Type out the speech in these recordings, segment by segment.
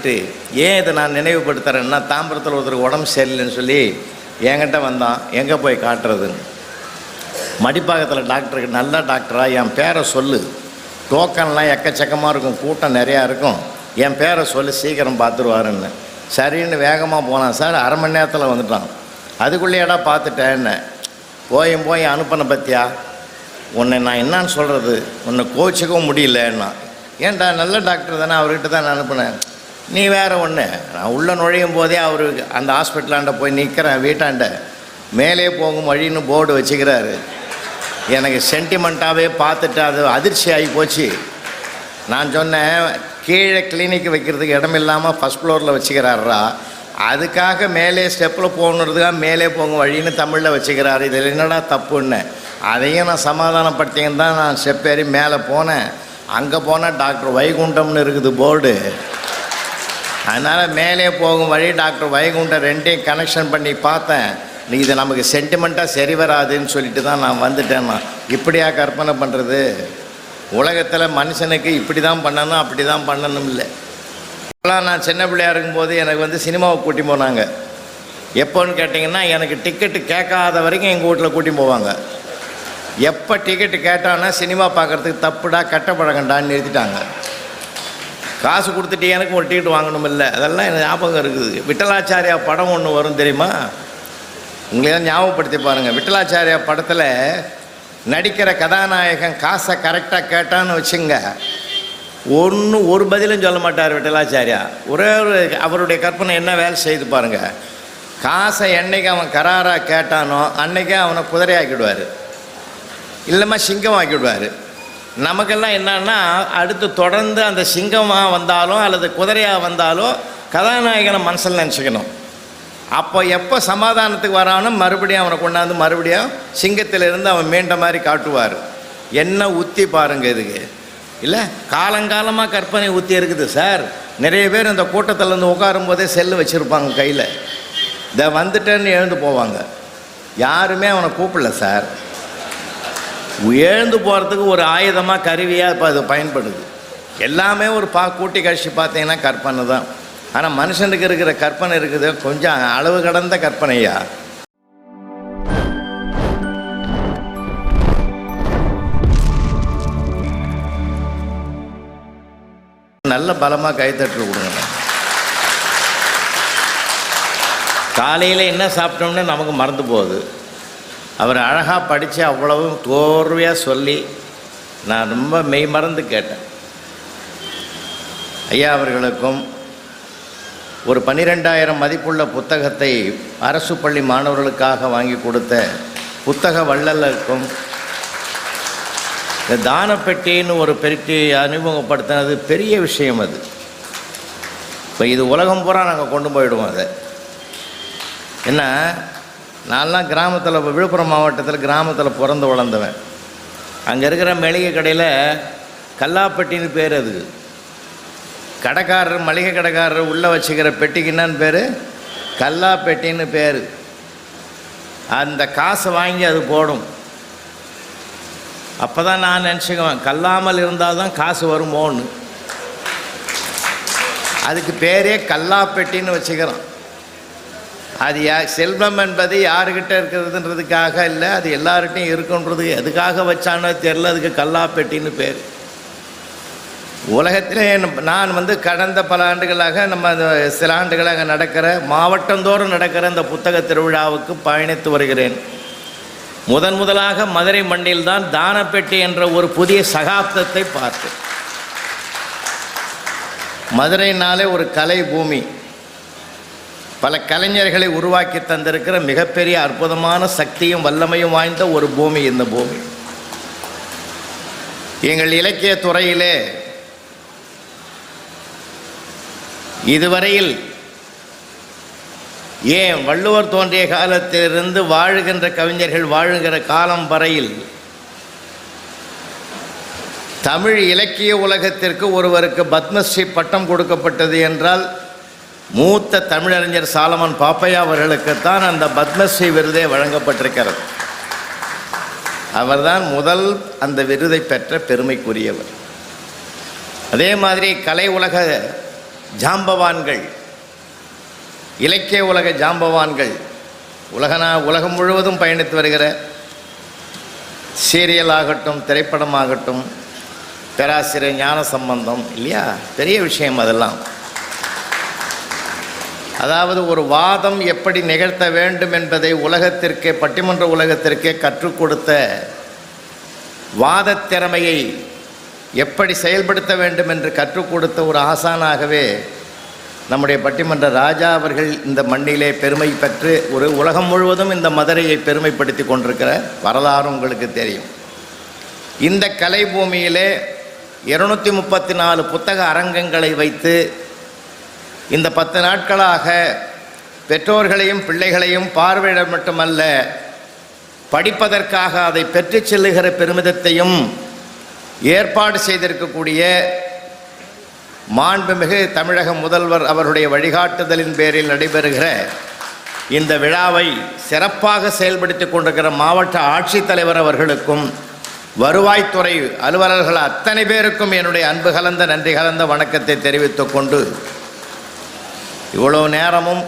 வந்துட்டு ஏன் இதை நான் நினைவுபடுத்துறேன்னா தாம்பரத்தில் ஒருத்தருக்கு உடம்பு சரியில்லைன்னு சொல்லி என்கிட்ட வந்தான். எங்கே போய் காட்டுறதுன்னு. மடிப்பாக்கத்தில் டாக்டருக்கு நல்ல டாக்டராக என் பேரை சொல்லு. டோக்கன்லாம் எக்கச்சக்கமாக இருக்கும். கூட்டம் நிறையா இருக்கும். என் பேரை சொல்லி சீக்கிரம் பார்த்துருவாருன்னு சரின்னு வேகமாக போனான். சார் அரை மணி நேரத்தில் வந்துட்டான். அதுக்குள்ளேயேடா பார்த்துட்டேன்னு போயும் போய் அனுப்பின பத்தியா? உன்னை நான் என்னன்னு சொல்கிறது உன்னை கோச்சிக்கவும் முடியலன்னா. ஏன்டா நல்ல டாக்டர் தானே அவர்கிட்ட தான் நான் அனுப்பினேன். நீ வேறு ஒன்று நான் உள்ளே நுழையும் போதே அவர் அந்த ஹாஸ்பிட்டலாண்ட போய் நிற்கிறேன் வீட்டாண்ட. மேலே போகும் வழின்னு போர்டு வச்சுக்கிறாரு. எனக்கு சென்டிமெண்ட்டாகவே பார்த்துட்டு அது அதிர்ச்சி ஆகி போச்சு. நான் சொன்னேன் கீழே கிளினிக் வைக்கிறதுக்கு இடம் இல்லாமல் ஃபஸ்ட் ஃப்ளோரில் வச்சுக்கிறாரா? அதுக்காக மேலே ஸ்டெப்பில் போகணுறதுக்காக மேலே போகும் வழின்னு தமிழில் வச்சுக்கிறாரு. இதில் என்னடா தப்புன்னு? அதையும் நான் சமாதானப்படுத்திங்கன்னு தான் நான் ஸ்டெப் ஏறி மேலே போனேன். அங்கே போனால் டாக்டர் வைகுண்டம்னு இருக்குது போர்டு அதனால் மேலே போகும் வழி டாக்டர் வைகுண்டம் ரெண்டையும் கனெக்ஷன் பண்ணி பார்த்தேன். நீ இது நமக்கு சென்டிமெண்ட்டாக சரி வராதுன்னு சொல்லிட்டு தான் நான் வந்துட்டேன் நான். இப்படியா கற்பனை பண்ணுறது உலகத்தில் மனுஷனுக்கு இப்படி தான் பண்ணணும் அப்படி தான் பண்ணணும் இல்லை. இப்போலாம் நான் சின்ன பிள்ளையாக இருக்கும்போது எனக்கு வந்து சினிமாவை கூட்டி போனாங்க. எப்போன்னு கேட்டிங்கன்னா எனக்கு டிக்கெட்டு கேட்காத வரைக்கும் எங்கள் வீட்டில் கூட்டி போவாங்க. எப்போ டிக்கெட்டு கேட்டான்னா சினிமா பார்க்குறதுக்கு தப்புடா கெட்ட பழக்கண்டான்னு நிறுத்திட்டாங்க. காசு கொடுத்துட்டு எனக்கும் ஒரு டிக்கெட் வாங்கணும் இல்லை அதெல்லாம் எனக்கு ஞாபகம் இருக்குது. விட்டலாச்சாரியா படம் ஒன்று வரும் தெரியுமா? உங்களையெல்லாம் ஞாபகப்படுத்தி பாருங்கள் விட்டலாச்சாரியா படத்தில் நடிக்கிற கதாநாயகன் காசை கரெக்டாக கேட்டான்னு வச்சுங்க. ஒன்றும் ஒரு பதிலும் சொல்ல மாட்டார் விட்டலாச்சாரியா. ஒரே ஒரு அவருடைய கற்பனை என்ன வேலை செய்து பாருங்கள் காசை என்னைக்கு அவன் கராராக கேட்டானோ அன்னைக்கே அவனை குதிரை ஆக்கிடுவார் இல்லைம்மா சிங்கம் ஆக்கிவிடுவார் நமக்கெல்லாம் என்னன்னா அடுத்து தொடர்ந்து அந்த சிங்கமாக வந்தாலும் அல்லது குதிரையாக வந்தாலும் கதாநாயகனை மனசில் நினச்சிக்கணும். அப்போ எப்போ சமாதானத்துக்கு வரானோ மறுபடியும் அவனை கொண்டாந்து மறுபடியும் சிங்கத்திலிருந்து அவன் மீண்ட மாதிரி காட்டுவார். என்ன உத்தி பாருங்க இதுக்கு. இல்லை காலங்காலமாக கற்பனை உத்தி இருக்குது சார். நிறைய பேர் இந்த கூட்டத்தில் இருந்து உட்காரும் போதே செல்லு வச்சுருப்பாங்க கையில். இதை வந்துட்டேன்னு எழுந்து போவாங்க. யாருமே அவனை கூப்பிடல சார். எழுந்து போகிறதுக்கு ஒரு ஆயுதமாக கருவியாக இப்போ அது பயன்படுது. எல்லாமே ஒரு பா கூட்டி கழிச்சு பார்த்தீங்கன்னா கற்பனை தான். ஆனால் மனுஷனுக்கு இருக்கிற கற்பனை இருக்குது கொஞ்சம் அளவு கடந்த கற்பனையா? நல்ல பலமாக கைத்தட்டு கொடுங்க. காலையில் என்ன சாப்பிட்டோம்னு நமக்கு மறந்து போகுது. அவர் அழகாக படித்து அவ்வளவும் தோர்வையாக சொல்லி நான் ரொம்ப மெய் மறந்து கேட்டேன். ஐயா அவர்களுக்கும் ஒரு பன்னிரெண்டாயிரம் மதிப்புள்ள புத்தகத்தை அரசு பள்ளி மாணவர்களுக்காக வாங்கி கொடுத்த புத்தக வள்ளலுக்கும் இந்த தானப்பெட்டின்னு ஒரு பெருக்கி அறிமுகப்படுத்தினது பெரிய விஷயம் அது. இப்போ இது உலகம் பூரா நாங்கள் கொண்டு போயிடுவோம் அதை. என்ன? நான்லாம் கிராமத்தில் விழுப்புரம் மாவட்டத்தில் கிராமத்தில் பிறந்து வளர்ந்தவன். அங்கே இருக்கிற மளிகை கடையில் கல்லாப்பட்டின்னு பேர் அது. கடைக்காரர் மளிகை கடைக்காரர் உள்ளே வச்சுக்கிற பெட்டிக்கு என்னன்னு பேர்? கல்லாப்பெட்டின்னு பேர். அந்த காசை வாங்கி அது போடும். அப்போ தான் நான் நினச்சிக்குவேன் கல்லாமல் இருந்தால் தான் காசு வருமோன்னு. அதுக்கு பேரே கல்லாப்பெட்டின்னு வச்சுக்கிறோம். அது யா செல்வம் என்பது யாருக்கிட்ட இருக்கிறதுன்றதுக்காக இல்லை அது எல்லார்கிட்டையும் இருக்குன்றது எதுக்காக வச்சானோ தெரில அதுக்கு கல்லாப்பெட்டின்னு பேர். உலகத்திலே நான் வந்து கடந்த பல ஆண்டுகளாக நம்ம அந்த சில ஆண்டுகளாக நடக்கிற மாவட்டந்தோறும் நடக்கிற இந்த புத்தக திருவிழாவுக்கு பயணித்து வருகிறேன். முதன் முதலாக மதுரை மண்ணில் தான் தானப்பெட்டி என்ற ஒரு புதிய சகாப்தத்தை பார்த்தேன் மதுரைனாலே ஒரு கலை பூமி பல கலைஞர்களை உருவாக்கி தந்திருக்கிற மிகப்பெரிய அற்புதமான சக்தியும் வல்லமையும் வாய்ந்த ஒரு பூமி இந்த பூமி. எங்கள் இலக்கிய துறையிலே இதுவரையில் ஏன் வள்ளுவர் தோன்றிய காலத்திலிருந்து வாழுகின்ற கவிஞர்கள் வாழுகிற காலம் வரையில் தமிழ் இலக்கிய உலகத்திற்கு ஒருவருக்கு பத்மஸ்ரீ பட்டம் கொடுக்கப்பட்டது என்றால் மூத்த தமிழறிஞர் சாலமன் பாப்பையா அவர்களுக்குத்தான் அந்த பத்மஸ்ரீ விருதே வழங்கப்பட்டிருக்கிறது. அவர்தான் முதல் அந்த விருதை பெற்ற பெருமைக்குரியவர். அதே மாதிரி கலை உலக ஜாம்பவான்கள் இலக்கிய உலக ஜாம்பவான்கள் உலகனா உலகம் முழுவதும் பயணித்து வருகிற சீரியல் ஆகட்டும் திரைப்படமாகட்டும் பேராசிரியர் ஞான சம்பந்தம் இல்லையா? பெரிய விஷயம் அதெல்லாம். அதாவது ஒரு வாதம் எப்படி நிகழ்த்த வேண்டும் என்பதை உலகத்திற்கே பட்டிமன்ற உலகத்திற்கே கற்றுக் கொடுத்த வாதத் திறமையை எப்படி செயல்படுத்த வேண்டும் என்று கற்றுக் கொடுத்த ஒரு ஆசானாகவே நம்முடைய பட்டிமன்ற ராஜா அவர்கள் இந்த மண்ணிலே பெருமை பெற்று ஒரு உலகம் முழுவதும் இந்த மதுரையை பெருமைப்படுத்தி கொண்டிருக்கிற வரலாறு உங்களுக்கு தெரியும். இந்த கலை பூமியிலே இருநூற்றி முப்பத்தி நாலு புத்தக அரங்கங்களை வைத்து இந்த பத்து நாட்களாக பெற்றோர்களையும் பிள்ளைகளையும் பார்வையிட மட்டுமல்ல படிப்பதற்காக அதை பெற்றுச் செல்லுகிற பெருமிதத்தையும் ஏற்பாடு செய்திருக்கக்கூடிய மாண்புமிகு தமிழக முதல்வர் அவருடைய வழிகாட்டுதலின் பேரில் நடைபெறுகிற இந்த விழாவை சிறப்பாக செயல்படுத்தி கொண்டிருக்கிற மாவட்ட ஆட்சித்தலைவர் அவர்களுக்கும் வருவாய்த்துறை அலுவலர்கள் அத்தனை பேருக்கும் என்னுடைய அன்பு கலந்த நன்றி கலந்த வணக்கத்தை தெரிவித்துக் கொண்டு இவ்வளோ நேரமும்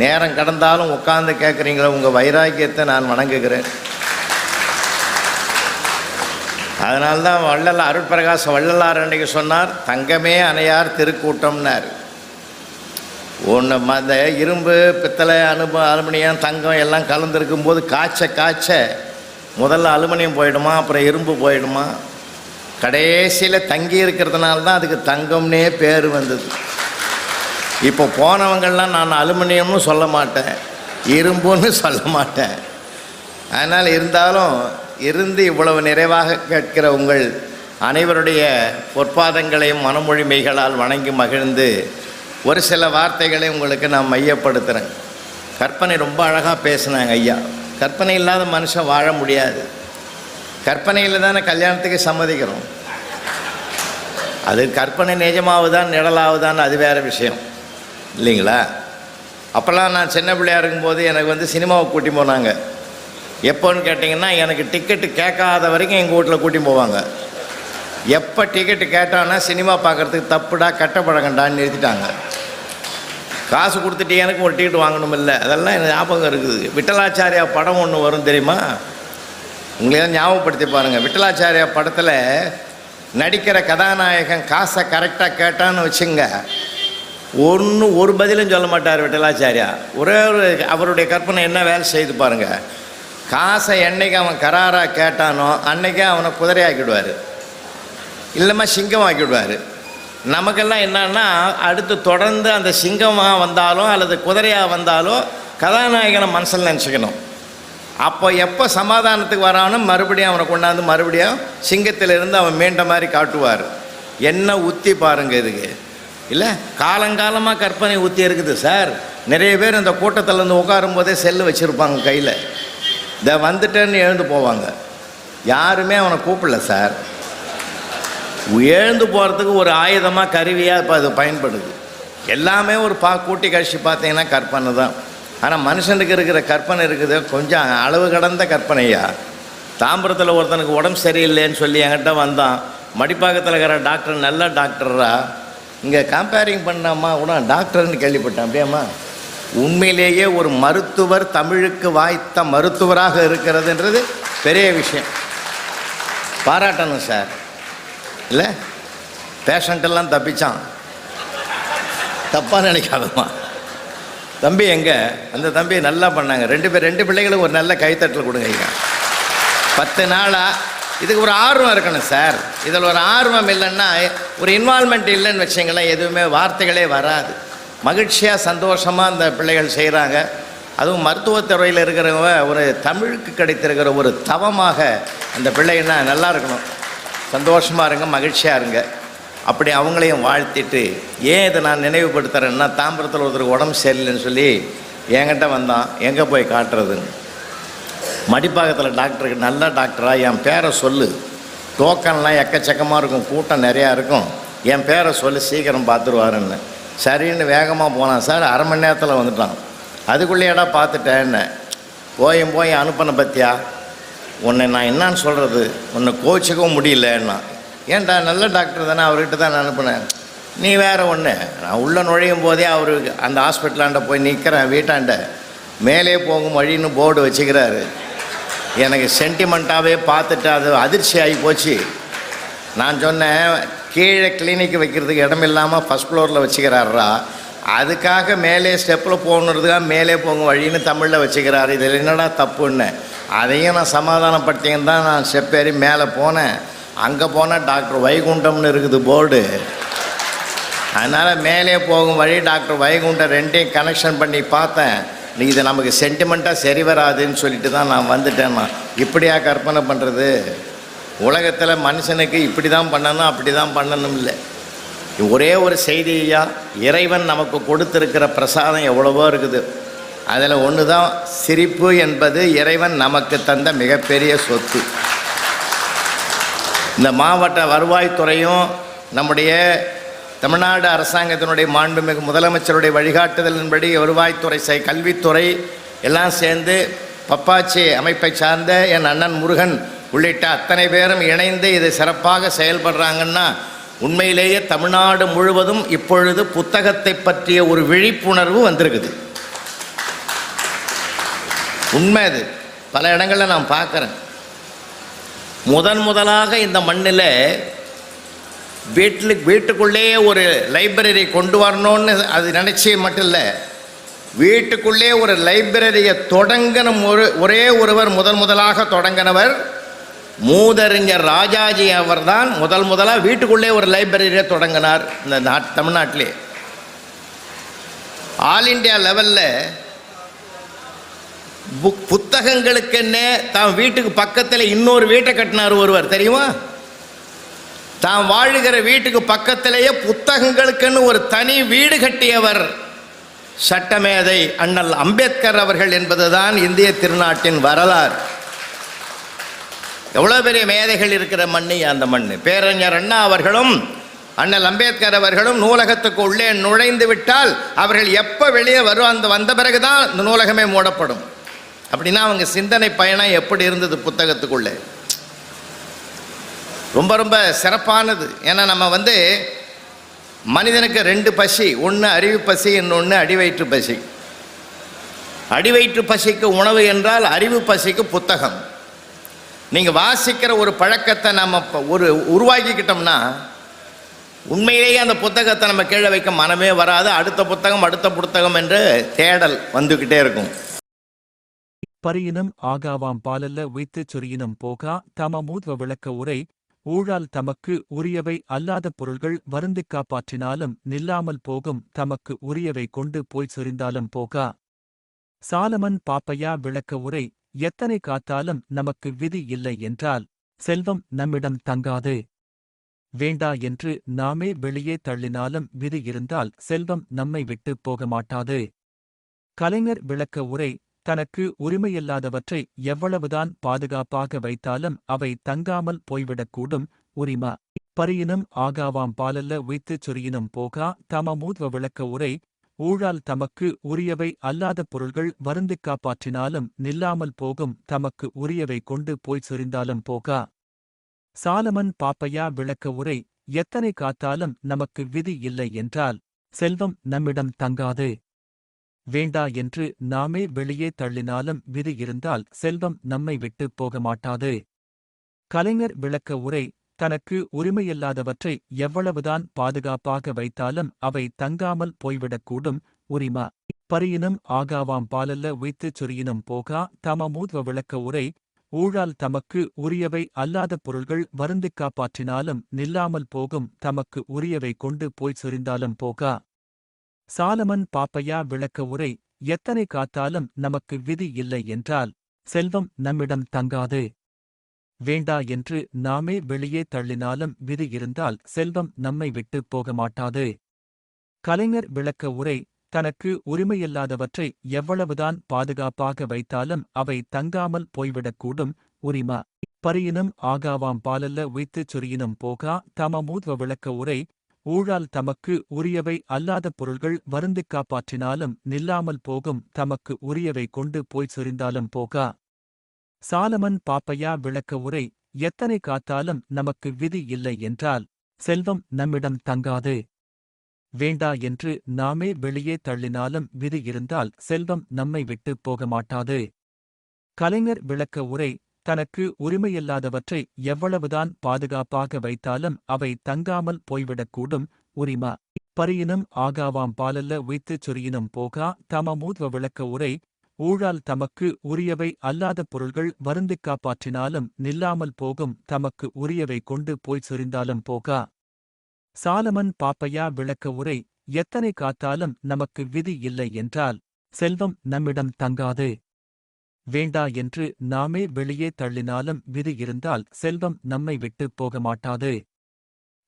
நேரம் கடந்தாலும் உட்கார்ந்து கேட்குறீங்களோ உங்கள் வைராக்கியத்தை நான் வணங்குகிறேன். அதனால்தான் வள்ளலார் அருட்பிரகாச வள்ளலார் அன்றைக்கு சொன்னார் தங்கமே அணையார் திருக்கூட்டம்னார். ஒன்று அந்த இரும்பு பித்தளை அனுப அலுமினியம் தங்கம் எல்லாம் கலந்துருக்கும் போது காய்ச்ச காய்ச்ச முதல்ல அலுமினியம் போயிடுமா அப்புறம் இரும்பு போயிடுமா? கடைசியில் தங்கி இருக்கிறதுனால தான் அதுக்கு தங்கம்னே பேர் வந்தது. இப்போ போனவங்கள்லாம் நான் அலுமினியம்னு சொல்ல மாட்டேன். இரும்புன்னு சொல்ல மாட்டேன். அதனால் இருந்தாலும் இருந்து இவ்வளவு நிறைவாக கேட்கிற உங்கள் அனைவருடைய பொற்பாதங்களையும் மனமொழி மெய்களால் வணங்கி மகிழ்ந்து ஒரு சில வார்த்தைகளை உங்களுக்கு நான் மையப்படுத்துகிறேன் கற்பனை ரொம்ப அழகாக பேசுனாங்க ஐயா. கற்பனை இல்லாத மனுஷன் வாழ முடியாது. கற்பனையில் தானே கல்யாணத்துக்கு சம்மதிக்கிறோம். அது கற்பனை நிஜமாவதான் நிழலாவதான் அது வேறு விஷயம். இல்லைங்களா? அப்போல்லாம் நான் சின்ன பிள்ளையா இருக்கும்போது எனக்கு வந்து சினிமாவை கூட்டி போனாங்க. எப்போன்னு கேட்டிங்கன்னா எனக்கு டிக்கெட்டு கேட்காத வரைக்கும் எங்கள் வீட்டில் கூட்டி போவாங்க. எப்போ டிக்கெட்டு கேட்டான்னா சினிமா பார்க்குறதுக்கு தப்புடா கெட்ட பழக்கண்டான்னு நிறுத்திட்டாங்க. காசு கொடுத்துட்டு எனக்கு ஒரு டிக்கெட் வாங்கணும் இல்லை. அதெல்லாம் எனக்கு ஞாபகம் இருக்குது. விட்டலாச்சாரியா படம் ஒன்று வரும் தெரியுமா? உங்களையெல்லாம் ஞாபகப்படுத்தி பாருங்கள் விட்டலாச்சாரியா படத்தில் நடிக்கிற கதாநாயகன் காசை கரெக்டாக கேட்டான்னு வச்சுங்க. ஒன்று ஒரு பதிலும் சொல்ல மாட்டார் விட்டலாச்சாரியா. ஒரே ஒரு அவருடைய கற்பனை என்ன வேலை செய்து பாருங்கள் காசை என்னைக்கு அவன் கராராக கேட்டானோ அன்னைக்கே அவனை குதிரையாக்கிடுவார். இல்லைம்மா சிங்கமாக்கிடுவார். நமக்கெல்லாம் என்னன்னா அடுத்து தொடர்ந்து அந்த சிங்கமாக வந்தாலும் அல்லது குதிரையாக வந்தாலும் கதாநாயகனை மனசில் நினச்சிக்கணும். அப்போ எப்போ சமாதானத்துக்கு வரானோ மறுபடியும் அவனை கொண்டாந்து மறுபடியும் சிங்கத்திலிருந்து அவன் மீண்ட மாதிரி காட்டுவார். என்ன உத்தி பாருங்க இதுக்கு. இல்லை காலங்காலமாக கற்பனை ஊற்றி இருக்குது சார். நிறைய பேர் இந்த கூட்டத்தில் இருந்து உட்காரும் போதே செல்லு வச்சுருப்பாங்க கையில். இதை வந்துட்டேன்னு எழுந்து போவாங்க. யாருமே அவனை கூப்பிடல சார். எழுந்து போகிறதுக்கு ஒரு ஆயுதமாக கருவியாக இப்போ அது பயன்படுது. எல்லாமே ஒரு பா கூட்டி கழிச்சு பார்த்தீங்கன்னா கற்பனை தான். ஆனால் மனுஷனுக்கு இருக்கிற கற்பனை இருக்குது கொஞ்சம் அளவு கடந்த கற்பனையா? தாம்பரத்தில் ஒருத்தனுக்கு உடம்பு சரியில்லைன்னு சொல்லி என்கிட்ட வந்தான். மடிப்பாக்கத்தில் இருக்கிற டாக்டர் நல்ல டாக்டரா இங்கே கம்பேரிங் பண்ணாமா? கூட டாக்டர்னு கேள்விப்பட்டேன். அப்படியாம்மா? உண்மையிலேயே ஒரு மருத்துவர் தமிழுக்கு வாய்த்த மருத்துவராக இருக்கிறதுன்றது பெரிய விஷயம். பாராட்டணும் சார் இல்லை? பேஷண்ட்டெல்லாம் தப்பிச்சான். தப்பாக நினைக்காதம்மா. தம்பி எங்கே? அந்த தம்பி நல்லா பண்ணாங்க. ரெண்டு பேர் ரெண்டு பிள்ளைகளும் ஒரு நல்ல கைத்தட்டல் கொடுங்க பத்து நாளாக இதுக்கு ஒரு ஆர்வம் இருக்கணும் சார். இதில் ஒரு ஆர்வம் இல்லைன்னா ஒரு இன்வால்மெண்ட் இல்லைன்னு வச்சிங்களேன் எதுவுமே வார்த்தைகளே வராது. மகிழ்ச்சியாக சந்தோஷமாக அந்த பிள்ளைகள் செய்கிறாங்க அதுவும் மருத்துவத்துறையில் இருக்கிறவங்க ஒரு தமிழுக்கு கிடைத்திருக்கிற ஒரு தவமாக அந்த பிள்ளைகள்னா நல்லா இருக்கணும். சந்தோஷமாக இருங்க மகிழ்ச்சியாக இருங்க. அப்படி அவங்களையும் வாழ்த்திட்டு ஏன் இதை நான் நினைவுபடுத்துகிறேன்னா தாம்பரத்தில் ஒருத்தருக்கு உடம்பு சரியில்லைன்னு சொல்லி என்கிட்ட வந்தான். எங்கே போய் காட்டுறதுன்னு. மடிப்பாக்கத்தில் டாக்டருக்கு நல்ல டாக்டராக என் பேரை சொல்லு. டோக்கன்லாம் எக்கச்சக்கமாக இருக்கும் கூட்டம் நிறையா இருக்கும். என் பேரை சொல்லி சீக்கிரம் பார்த்துருவாருன்னு. சரின்னு வேகமாக போனான். சார் அரை மணி நேரத்தில் வந்துட்டான். அதுக்குள்ளேயேடா பார்த்துட்டேன்னு போயும் போய் அனுப்பின பத்தியா? உன்னை நான் என்னன்னு சொல்கிறது உன்னை கோச்சிக்கவும் முடியலன்னா. ஏன்டா நல்ல டாக்டர் தானே அவர்கிட்ட தான் நான் அனுப்புனேன். நீ வேறு ஒன்று நான் உள்ளே நுழையும் போதே அவர் அந்த ஹாஸ்பிட்டலாண்ட போய் நிற்கிறேன் வீட்டாண்ட. மேலே போகும் வழின்னு போர்டு வச்சுக்கிறாரு. எனக்கு சென்டிமெண்ட்டாகவே பார்த்துட்டு அது அதிர்ச்சி ஆகி போச்சு. நான் சொன்னேன் கீழே கிளினிக் வைக்கிறதுக்கு இடம் இல்லாமல் ஃபஸ்ட் ஃப்ளோரில் வச்சுக்கிறாரா அதுக்காக மேலே ஸ்டெப்பில் போகணுறதுக்காக மேலே போகும் வழின்னு தமிழில் வச்சுக்கிறாரு. இதில் என்னடா தப்புன்னு? அதையும் நான் சமாதானப்படுத்திங்கன்னு தான் நான் ஸ்டெப் ஏறி மேலே போனேன். அங்கே போனால் டாக்டர் வைகுண்டம்னு இருக்குது போர்டு அதனால் மேலே போகும் வழி டாக்டர் வைகுண்டம் ரெண்டையும் கனெக்ஷன் பண்ணி பார்த்தேன். நீ இது நமக்கு சென்டிமெண்ட்டாக சரி வராதுன்னு சொல்லிட்டு தான் நான் வந்துட்டேன் நான். இப்படியா கற்பனை பண்ணுறது உலகத்தில் மனுஷனுக்கு இப்படி தான் பண்ணணும் அப்படி தான் பண்ணணும் இல்லை. ஒரே ஒரு செய்தியா இறைவன் நமக்கு கொடுத்துருக்கிற பிரசாதம் எவ்வளவோ இருக்குது. அதில் ஒன்று தான் சிரிப்பு என்பது இறைவன் நமக்கு தந்த மிகப்பெரிய சொத்து. இந்த மாவட்ட வருவாய்த்துறையும் நம்முடைய தமிழ்நாடு அரசாங்கத்தினுடைய மாண்புமிகு முதலமைச்சருடைய வழிகாட்டுதலின்படி வருவாய்த்துறை செய் கல்வித்துறை எல்லாம் சேர்ந்து பப்பாச்சி அமைப்பை சார்ந்த என் அண்ணன் முருகன் உள்ளிட்ட அத்தனை பேரும் இணைந்து இதை சிறப்பாக செயல்படுறாங்கன்னா உண்மையிலேயே தமிழ்நாடு முழுவதும் இப்பொழுது புத்தகத்தை பற்றிய ஒரு விழிப்புணர்வு வந்திருக்குது. உண்மை அது. பல இடங்களில் நான் பார்க்குறேன். முதன் முதலாக இந்த மண்ணில் வீட்டில் வீட்டுக்குள்ளேயே ஒரு லைப்ரரி கொண்டு வரணும்னு அது நினச்சி மட்டும் இல்லை. வீட்டுக்குள்ளே ஒரு லைப்ரரியை தொடங்கின ஒரு ஒரே ஒருவர் முதல் முதலாக தொடங்கினவர் மூதறிஞர் ராஜாஜி அவர்தான். முதல் முதலாக வீட்டுக்குள்ளே ஒரு லைப்ரரியை தொடங்கினார் இந்த நாட் தமிழ்நாட்டிலே. ஆல் இண்டியா லெவலில் புக் புத்தகங்களுக்குன்னே தான் வீட்டுக்கு பக்கத்தில் இன்னொரு வீட்டை கட்டினார் ஒருவர் தெரியுமா? தான் வாழுகிற வீட்டுக்கு பக்கத்திலேயே புத்தகங்களுக்குன்னு ஒரு தனி வீடு கட்டியவர் சட்டமேதை அண்ணல் அம்பேத்கர் அவர்கள் என்பதுதான் இந்திய திருநாட்டின் வரலாறு. எவ்வளோ பெரிய மேதைகள் இருக்கிற மண்ணு அந்த மண் பேரறிஞர் அண்ணா அவர்களும் அண்ணல் அம்பேத்கர் அவர்களும் நூலகத்துக்கு உள்ளே நுழைந்து விட்டால் அவர்கள் எப்போ வெளியே வரும் அந்த வந்த பிறகு தான் இந்த நூலகமே மூடப்படும். அப்படின்னா அவங்க சிந்தனை பயணம் எப்படி இருந்தது புத்தகத்துக்குள்ளே? ரொம்ப ரொம்ப சிறப்பானது. ஏன்னா நம்ம வந்து மனிதனுக்கு ரெண்டு பசி ஒன்று அறிவு பசி இன்னொன்று அடிவயிற்று பசி. அடிவயிற்று பசிக்கு உணவு என்றால் அறிவு பசிக்கு புத்தகம். நீங்கள் வாசிக்கிற ஒரு பழக்கத்தை நம்ம ஒரு உருவாக்கிக்கிட்டோம்னா உண்மையிலேயே அந்த புத்தகத்தை நம்ம கீழே வைக்க மனமே வராது. அடுத்த புத்தகம் அடுத்த புத்தகம் என்று தேடல் வந்துக்கிட்டே இருக்கும். பரியினம் ஆகாவாம் பாலல்ல உய்த்துச் சொரியினும் போகா தமமூத்வ விளக்க உரை ஊழால் தமக்கு உரியவை அல்லாத பொருள்கள் வருந்திக் காப்பாற்றினாலும் நில்லாமல் போகும் தமக்கு உரியவை கொண்டு போய் சொரிந்தாலும் போகா. சாலமன் பாப்பையா விளக்க உரை எத்தனை காத்தாலும் நமக்கு விதி இல்லை என்றால் செல்வம் நம்மிடம் தங்காது. வேண்டா என்று நாமே வெளியே தள்ளினாலும் விதி இருந்தால் செல்வம் நம்மை விட்டு போக மாட்டாது கலைஞர் விளக்க உரை தனக்கு உரிமையில்லாதவற்றை எவ்வளவுதான் பாதுகாப்பாக வைத்தாலும் அவை தங்காமல் போய்விடக்கூடும் உரிமா. பரியினும் ஆகாவாம் பாலல்ல உய்த்துச் சொரியினும் போகா தம மூத்வ விளக்க உரை ஊழால் தமக்கு உரியவை அல்லாத பொருள்கள் வருந்திக் காப்பாற்றினாலும் நில்லாமல் போகும் தமக்கு உரியவை கொண்டு போய் சொரிந்தாலும் போகா. சாலமன் பாப்பையா விளக்க உரை எத்தனை காத்தாலும் நமக்கு விதி இல்லை என்றால் செல்வம் நம்மிடம் தங்காது. வேண்டா என்று நாமே வெளியே தள்ளினாலும் விதி இருந்தால் செல்வம் நம்மை விட்டு போக மாட்டாது கலைஞர் விளக்க உரை தனக்கு உரிமையில்லாதவற்றை எவ்வளவுதான் பாதுகாப்பாக வைத்தாலும் அவை தங்காமல் போய்விடக்கூடும் உரிமா. பரியினும் ஆகாவாம் பாலல்ல உய்த்துச் சொரியினும் போகா தம மூத்வ விளக்க உரை ஊழால் தமக்கு உரியவை அல்லாத பொருள்கள் வருந்திக் காப்பாற்றினாலும் நில்லாமல் போகும் தமக்கு உரியவை கொண்டு போய் சொரிந்தாலும் போகா. சாலமன் பாப்பையா விளக்க உரை எத்தனை காத்தாலும் நமக்கு விதி இல்லை என்றால் செல்வம் நம்மிடம் தங்காது. வேண்டா என்று நாமே வெளியே தள்ளினாலும் விதி இருந்தால் செல்வம் நம்மை விட்டு போக மாட்டாது கலைஞர் விளக்க உரை தனக்கு உரிமையில்லாதவற்றை எவ்வளவுதான் பாதுகாப்பாக வைத்தாலும் அவை தங்காமல் போய்விடக்கூடும் உரிமா. பரியினும் ஆகாவாம் பாலல்ல உய்த்துச் சொரியினும் போகா. தமமூத்வ விளக்க உரை ஊழால் தமக்கு உரியவை அல்லாத பொருள்கள் வருந்திக் காப்பாற்றினாலும் நில்லாமல் போகும் தமக்கு உரியவை கொண்டு போய் சொரிந்தாலும் போகா. சாலமன் பாப்பையா விளக்க உரை எத்தனை காத்தாலும் நமக்கு விதி இல்லை என்றால் செல்வம் நம்மிடம் தங்காது. வேண்டா என்று நாமே வெளியே தள்ளினாலும் விதி இருந்தால் செல்வம் நம்மை விட்டு போக மாட்டாது கலைஞர் விளக்க உரை தனக்கு உரிமையில்லாதவற்றை எவ்வளவுதான் பாதுகாப்பாக வைத்தாலும் அவை தங்காமல் போய்விடக்கூடும் உரிமா. பரியினும் ஆகாவாம் பாலல்ல உய்த்துச் சொரியினும் போகா தம மூத்வ விளக்க உரை ஊழால் தமக்கு உரியவை அல்லாத பொருள்கள் வருந்திக் காப்பாற்றினாலும் நில்லாமல் போகும் தமக்கு உரியவை கொண்டு போய் சொரிந்தாலும் போகா. சாலமன் பாப்பையா விளக்க உரை எத்தனை காத்தாலும் நமக்கு விதி இல்லை என்றால் செல்வம் நம்மிடம் தங்காது. வேண்டா என்று நாமே வெளியே தள்ளினாலும் விதி இருந்தால் செல்வம் நம்மை விட்டு போக மாட்டாது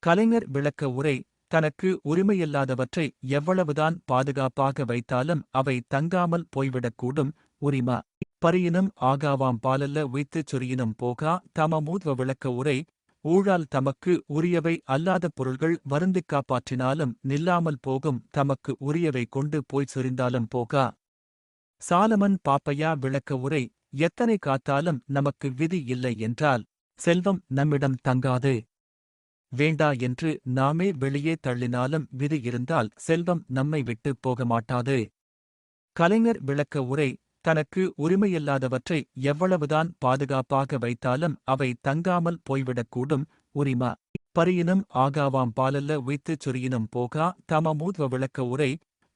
கலைஞர் விளக்க உரை தனக்கு உரிமையில்லாதவற்றை எவ்வளவுதான் பாதுகாப்பாக வைத்தாலும் அவை தங்காமல் போய்விடக்கூடும் உரிமா. பரியினும் ஆகாவாம் பாலல்ல உய்த்துச் சொரியினும் போகா தம மூத்வ விளக்க உரை ஊழால் தமக்கு உரியவை அல்லாத பொருள்கள் வருந்திக் காப்பாற்றினாலும் நில்லாமல் போகும் தமக்கு உரியவை கொண்டு போய் சொரிந்தாலும் போகா. சாலமன் பாப்பையா விளக்க உரை எத்தனை காத்தாலும் நமக்கு விதி இல்லை என்றால் செல்வம் நம்மிடம் தங்காது. வேண்டா என்று நாமே வெளியே தள்ளினாலும் விதி இருந்தால் செல்வம் நம்மை விட்டு போக மாட்டாது கலைஞர் விளக்க உரை தனக்கு உரிமையில்லாதவற்றை எவ்வளவுதான் பாதுகாப்பாக வைத்தாலும் அவை தங்காமல் போய்விடக்கூடும் உரிமா. பரியினும் ஆகாவாம் பாலல்ல உய்த்துச் சொரியினும் போகா. தமமூத்வ விளக்க உரை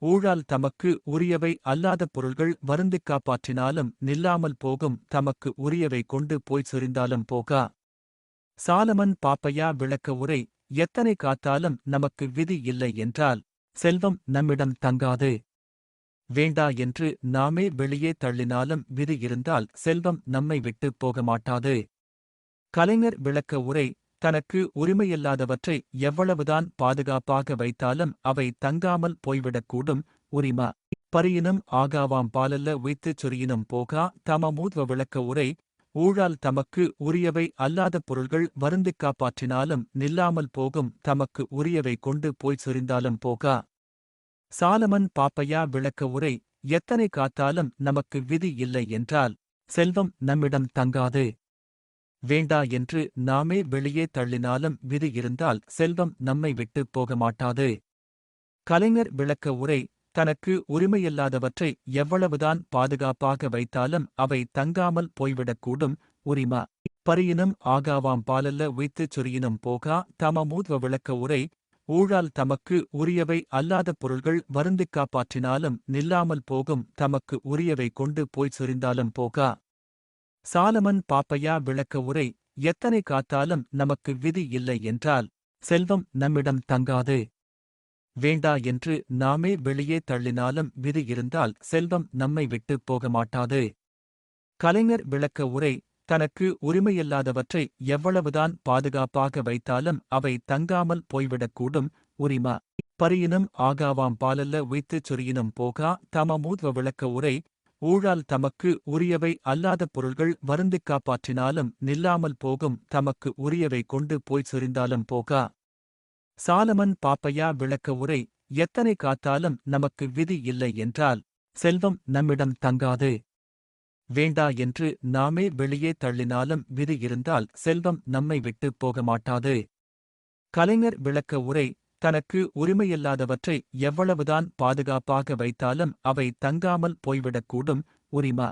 ஊழால் தமக்கு உரியவை அல்லாத பொருள்கள் வருந்திக் காப்பாற்றினாலும் நில்லாமல் போகும் தமக்கு உரியவை கொண்டு போய் சொரிந்தாலும் போகா. சாலமன் பாப்பையா விளக்க உரை எத்தனை காத்தாலும் நமக்கு விதி இல்லை என்றால் செல்வம் நம்மிடம் தங்காது. வேண்டா என்று நாமே வெளியே தள்ளினாலும் விதி இருந்தால் செல்வம் நம்மை விட்டுப் போக மாட்டாது கலைஞர் விளக்க உரை தனக்கு உரிமையில்லாதவற்றை எவ்வளவுதான் பாதுகாப்பாக வைத்தாலும் அவை தங்காமல் போய்விடக்கூடும் உரிமா. பரியினும் ஆகாவாம் பாலல்ல உய்த்துச் சொரியினும் போகா தம மூத்வ விளக்க உரை ஊழால் தமக்கு உரியவை அல்லாத பொருள்கள் வருந்திக் காப்பாற்றினாலும் நில்லாமல் போகும் தமக்கு உரியவை கொண்டு போய் சொரிந்தாலும் போகா. சாலமன் பாப்பையா விளக்க உரை எத்தனை காத்தாலும் நமக்கு விதி இல்லை என்றால் செல்வம் நம்மிடம் தங்காது. வேண்டா என்று நாமே வெளியே தள்ளினாலும் விதி இருந்தால் செல்வம் நம்மை விட்டு போக மாட்டாது கலைஞர் விளக்க உரை தனக்கு உரிமையில்லாதவற்றை எவ்வளவுதான் பாதுகாப்பாக வைத்தாலும் அவை தங்காமல் போய்விடக்கூடும் உரிமா. பரியினும் ஆகாவாம் பாலல்ல உய்த்துச் சொரியினும் போகா தம மூத்வ விளக்க உரை ஊழால் தமக்கு உரியவை அல்லாத பொருள்கள் வருந்திக் காப்பாற்றினாலும் நில்லாமல் போகும் தமக்கு உரியவை கொண்டு போய் சொரிந்தாலும் போகா. சாலமன் பாப்பையா விளக்க உரை எத்தனை காத்தாலும் நமக்கு விதி இல்லை என்றால் செல்வம் நம்மிடம் தங்காது. வேண்டா என்று நாமே வெளியே தள்ளினாலும் விதி இருந்தால் செல்வம் நம்மை விட்டு போக மாட்டாது கலைஞர் விளக்க உரை தனக்கு உரிமையில்லாதவற்றை எவ்வளவுதான் பாதுகாப்பாக வைத்தாலும் அவை தங்காமல் போய்விடக்கூடும் உரிமா. பரியினும் ஆகாவாம் பாலல்ல உய்த்துச் சொரியினும் போகா. தமமூத்வ விளக்க உரை ஊழால் தமக்கு உரியவை அல்லாத பொருள்கள் வருந்திக் காப்பாற்றினாலும் நில்லாமல் போகும் தமக்கு உரியவை கொண்டு போய் சொரிந்தாலும் போகா. சாலமன் பாப்பையா விளக்க உரை எத்தனை காத்தாலும் நமக்கு விதி இல்லை என்றால் செல்வம் நம்மிடம் தங்காது. வேண்டா என்று நாமே வெளியே தள்ளினாலும் விதி இருந்தால் செல்வம் நம்மை விட்டு போக மாட்டாது கலைஞர் விளக்க உரை தனக்கு உரிமையில்லாதவற்றை எவ்வளவுதான் பாதுகாப்பாக வைத்தாலும் அவை தங்காமல் போய்விடக்கூடும் உரிமா.